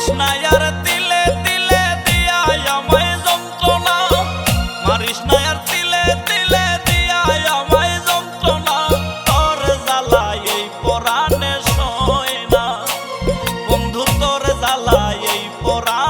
Krishna Yarati পরাণ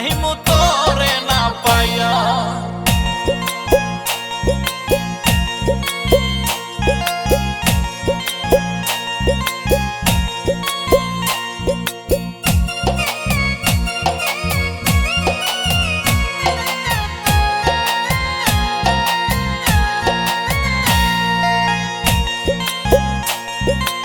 চাহিমু তোরে না পাইয়া Yeah.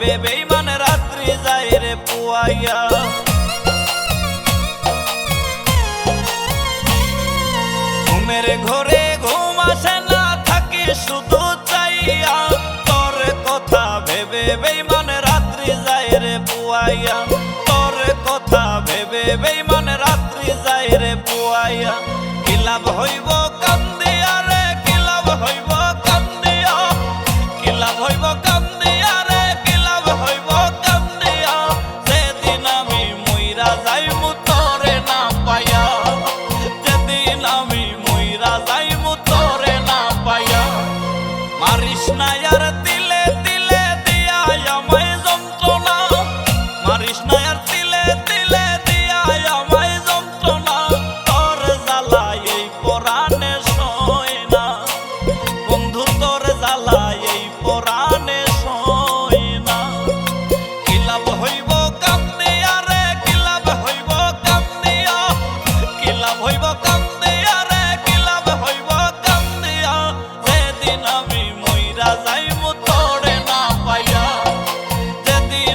দিবে বেইমান রাত্রি যায় রে পুয়াইয়া। ঘুমের ঘরে ঘুম আসে না থাকে শুধু চাইয়া। তোর কথা ভেবে বেইমান রাত্রি যায় রে পুয়াইয়া। তোর কথা ভেবে বেইমান রাত্রি যায় রে পুয়াইয়া। কিলাভ হইব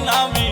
love.